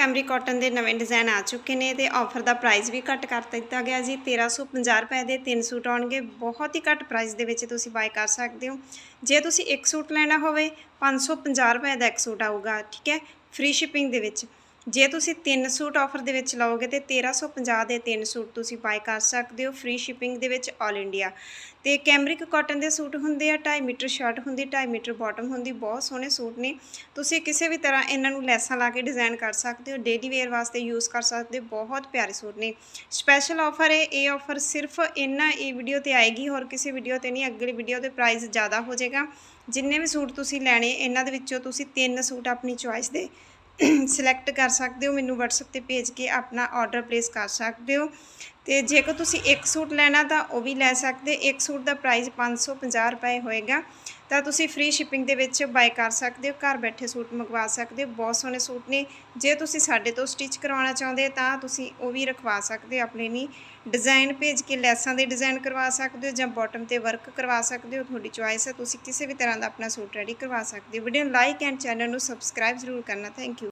Camry cotton ਦੇ ਨਵੇਂ design ਆ ਚੁੱਕੇ ਨੇ ਤੇ ਆਫਰ ਦਾ ਪ੍ਰਾਈਸ ਵੀ ਘੱਟ ਕਰ ਦਿੱਤਾ ਗਿਆ ਜੀ। 1350 ਰੁਪਏ ਦੇ ਤਿੰਨ ਸੂਟ ਆਉਣਗੇ। ਬਹੁਤ ਹੀ ਘੱਟ ਪ੍ਰਾਈਸ ਦੇ ਵਿੱਚ ਤੁਸੀਂ ਬਾਏ ਕਰ ਸਕਦੇ ਹੋ। ਜੇ ਤੁਸੀਂ ਇੱਕ ਸੂਟ ਲੈਣਾ ਹੋਵੇ 550 ਰੁਪਏ ਦਾ ਇੱਕ ਸੂਟ ਆਊਗਾ, ਠੀਕ ਹੈ? ਫ੍ਰੀ ਸ਼ਿਪਿੰਗ ਦੇ ਵਿੱਚ। ਜੇ ਤੁਸੀਂ ਤਿੰਨ ਸੂਟ ਆਫਰ ਦੇ ਵਿੱਚ ਲਓਗੇ ਤੇ 1350 ਦੇ ਤਿੰਨ ਸੂਟ ਤੁਸੀਂ ਬਾਏ ਕਰ ਸਕਦੇ ਹੋ ਫ੍ਰੀ ਸ਼ਿਪਿੰਗ ਦੇ ਵਿੱਚ 올 ਇੰਡੀਆ ਤੇ ਕੈਮਰਿਕ ਕਾਟਨ ਦੇ ਸੂਟ ਹੁੰਦੇ ਆ 2.5 ਮੀਟਰ ਸ਼ਰਟ ਹੁੰਦੀ 2.5 ਮੀਟਰ ਬਾਟਮ ਹੁੰਦੀ, ਬਹੁਤ ਸੋਹਣੇ ਸੂਟ ਨੇ। ਤੁਸੀਂ ਕਿਸੇ ਵੀ ਤਰ੍ਹਾਂ ਇਹਨਾਂ ਨੂੰ ਲੈਸਾਂ ਲਾ ਕੇ ਡਿਜ਼ਾਈਨ ਕਰ ਸਕਦੇ ਹੋ ਡੇਲੀ ਵੇਅਰ ਵਾਸਤੇ ਯੂਜ਼ ਕਰ ਸਕਦੇ ਹੋ, ਬਹੁਤ ਪਿਆਰੇ ਸੂਟ ਨੇ। ਸਪੈਸ਼ਲ ਆਫਰ ਹੈ, ਇਹ ਆਫਰ ਸਿਰਫ ਇਹਨਾਂ ਇਹ ਵੀਡੀਓ ਤੇ ਆਏਗੀ, ਹੋਰ ਕਿਸੇ ਵੀਡੀਓ ਤੇ ਨਹੀਂ, ਅਗਲੀ ਵੀਡੀਓ ਤੇ ਪ੍ਰਾਈਸ ਜ਼ਿਆਦਾ ਹੋ ਜਾਏਗਾ। ਜਿੰਨੇ ਵੀ ਸੂਟ ਤੁਸੀਂ ਲੈਣੇ, ਇਹਨਾਂ ਦੇ ਵਿੱਚੋਂ ਤੁਸੀਂ ਤਿੰਨ ਸੂਟ ਆਪਣੀ ਚੁਆਇਸ ਦੇ ਸਿਲੈਕਟ ਕਰ ਸਕਦੇ ਹੋ, ਮੈਨੂੰ WhatsApp ਤੇ ਭੇਜ ਕੇ ਆਪਣਾ ਆਰਡਰ ਪਲੇਸ ਕਰ ਸਕਦੇ ਹੋ। ਤੇ ਜੇਕਰ ਤੁਸੀਂ ਇੱਕ ਸੂਟ ਲੈਣਾ ਤਾਂ ਉਹ ਵੀ ਲੈ ਸਕਦੇ, ਇੱਕ ਸੂਟ ਦਾ ਪ੍ਰਾਈਸ 550 ਰੁਪਏ ਹੋਏਗਾ। ਤਾਂ ਤੁਸੀਂ ਫ੍ਰੀ ਸ਼ਿਪਿੰਗ ਦੇ ਵਿੱਚ ਬਾਈ ਕਰ ਸਕਦੇ ਹੋ, ਘਰ ਬੈਠੇ ਸੂਟ ਮੰਗਵਾ ਸਕਦੇ ਹੋ, ਬਹੁਤ ਸੋਹਣੇ ਸੂਟ ਨੇ। ਜੇ ਤੁਸੀਂ ਸਾਡੇ ਤੋਂ ਸਟਿਚ ਕਰਵਾਉਣਾ ਚਾਹੁੰਦੇ ਤਾਂ ਤੁਸੀਂ ਉਹ ਵੀ ਰਖਵਾ ਸਕਦੇ ਹੋ, ਆਪਣੇ ਲਈ ਡਿਜ਼ਾਈਨ ਭੇਜ ਕੇ ਲੈਸਾਂ ਦੇ ਡਿਜ਼ਾਈਨ ਕਰਵਾ ਸਕਦੇ ਹੋ ਜਾਂ ਬਾਟਮ ਤੇ ਵਰਕ ਕਰਵਾ ਸਕਦੇ ਹੋ। ਤੁਹਾਡੀ ਚੁਆਇਸ ਹੈ, ਤੁਸੀਂ ਕਿਸੇ ਵੀ ਤਰ੍ਹਾਂ ਦਾ ਆਪਣਾ ਸੂਟ ਰੈਡੀ ਕਰਵਾ ਸਕਦੇ ਹੋ। ਵੀਡੀਓ ਨੂੰ ਲਾਈਕ ਐਂਡ ਚੈਨਲ ਨੂੰ ਸਬਸਕ੍ਰਾਈਬ ਜ਼ਰੂਰ ਕਰਨਾ। Thank you